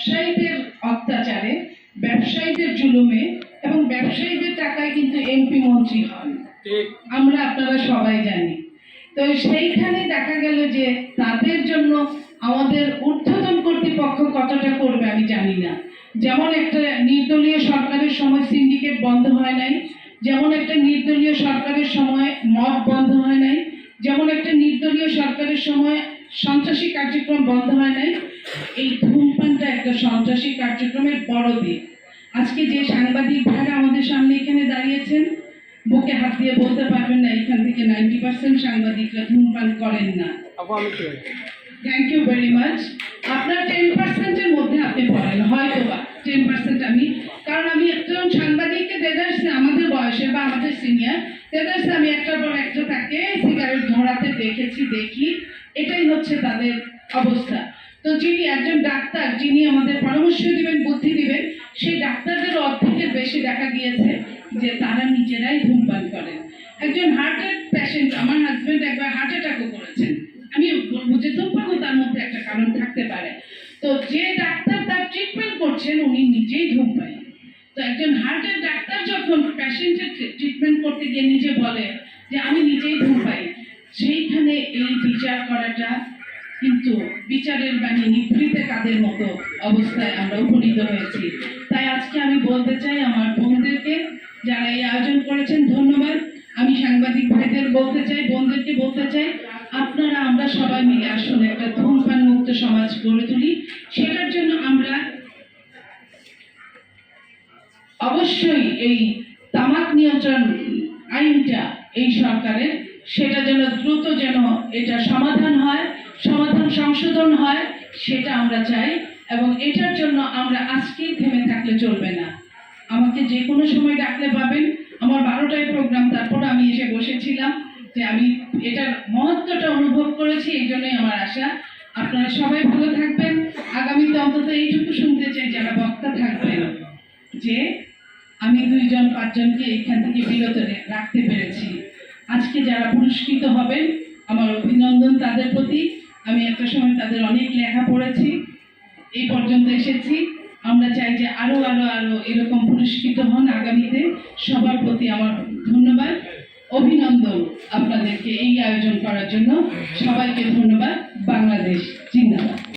ব্যবসায়ীদের অত্যাচারে ব্যবসায়ীদের জুলুমে এবং ব্যবসায়ীদের টাকায় কিন্তু এমপি মন্ত্রী হন। আমরা আপনারা সবাই জানি। তো সেইখানে দেখা গেল যে তাদের জন্য আমাদের ঊর্ধ্বতন কর্তৃপক্ষ কতটা করবে আমি জানি না। যেমন একটা নির্দলীয় সরকারের সময় সিন্ডিকেট বন্ধ হয় নাই যেমন একটা নির্দলীয় সরকারের সময় মদ বন্ধ হয় নাই যেমন একটা নির্দলীয় সরকারের সময় সন্ত্রাসী কার্যক্রম বন্ধ হয় নাই। এই ধূমপানটা একটা সন্ত্রাসী কার্যক্রমের বড় দিক আজকে যে সাংবাদিক ভাইরা আমাদের সামনে এখানে দাঁড়িয়েছেন বুকে হাত দিয়ে বলতে পারবেন না এখান থেকে নাইনটি পার্সেন্ট সাংবাদিকরা ধূমপান করেন না। থ্যাংক ইউ ভেরি মাচ আপনার টেন পার্সেন্টের মধ্যে আপনি পড়েন হয়তো বা টেন পার্সেন্ট আমি বয়সে বা আমাদের সিনিয়র দেদার্সে আমি একটার পর একটা তাকে সিগারেট ধরাতে দেখেছি, দেখি। এটাই হচ্ছে তাদের অবস্থা। তো যিনি একজন ডাক্তার, যিনি আমাদের পরামর্শ দিবেন, বুদ্ধি দিবেন, সেই ডাক্তারদের অর্ধেকের বেশি দেখা গিয়েছে যে তারা নিজেরাই ধূমপান করেন। একজন হার্টের পেশেন্ট আমার হাজবেন্ড একবার হার্ট অ্যাটাকও করেছেন। আমি বলব যে ধূমপানও তার মধ্যে একটা কারণ থাকতে পারে। তো যে ডাক্তার তার ট্রিটমেন্ট করছেন, উনি নিজেই ধূমপাই তো একজন হার্টের ডাক্তার যখন পেশেন্টের ট্রিটমেন্ট করতে গিয়ে নিজে বলে যে আমি নিজেই ধূমপাই সেইখানে এই বিচার করাটা কিন্তু বিচারের বাণী নিভৃতে কাদের মতো অবস্থায় আমরা উপনীত হয়েছি। তাই আজকে আমি বলতে চাই আমার বোনদেরকে, যারা এই আয়োজন করেছেন, ধন্যবাদ। আমি সাংবাদিক ভাইদের বলতে চাই, বোনদেরকে বলতে চাই, আপনারা আমরা সবাই মিলে আসলে একটা ধূমপান মুক্ত সমাজ গড়ে তুলি। সেটার জন্য আমরা অবশ্যই এই তামাক নিয়ন্ত্রণ আইনটা এই সরকারের, সেটা যেন দ্রুত যেন এটা সমাধান হয়, সমাধান সংশোধন হয়, সেটা আমরা চাই এবং এটার জন্য আমরা আজকেই থেমে থাকলে চলবে না। আমাকে যে কোনো সময় ডাকলে পাবেন। আমার বারোটায় প্রোগ্রাম তারপর আমি এসে বসেছিলাম যে আমি এটার মহত্বটা অনুভব করেছি, এই জন্যই আমার আশা। আপনারা সবাই ভালো থাকবেন। আগামীতে অন্তত এইটুকু শুনতে চাই, যারা বক্তা থাকবেন, যে আমি দুইজন, পাঁচজনকে এখান থেকে বিরত রাখতে পেরেছি। আজকে যারা পুরস্কৃত হবেন, আমার অভিনন্দন তাদের প্রতি। আমি একটা সময় তাদের অনেক লেখা পড়েছি, এই পর্যন্ত এসেছি। আমরা চাই যে আরও আরও আরও এরকম পুরস্কৃত হন আগামীতে। সবার প্রতি আমার ধন্যবাদ, অভিনন্দন আপনাদেরকে এই আয়োজন করার জন্য। সবাইকে ধন্যবাদ, বাংলাদেশ, জিন্দাবাদ।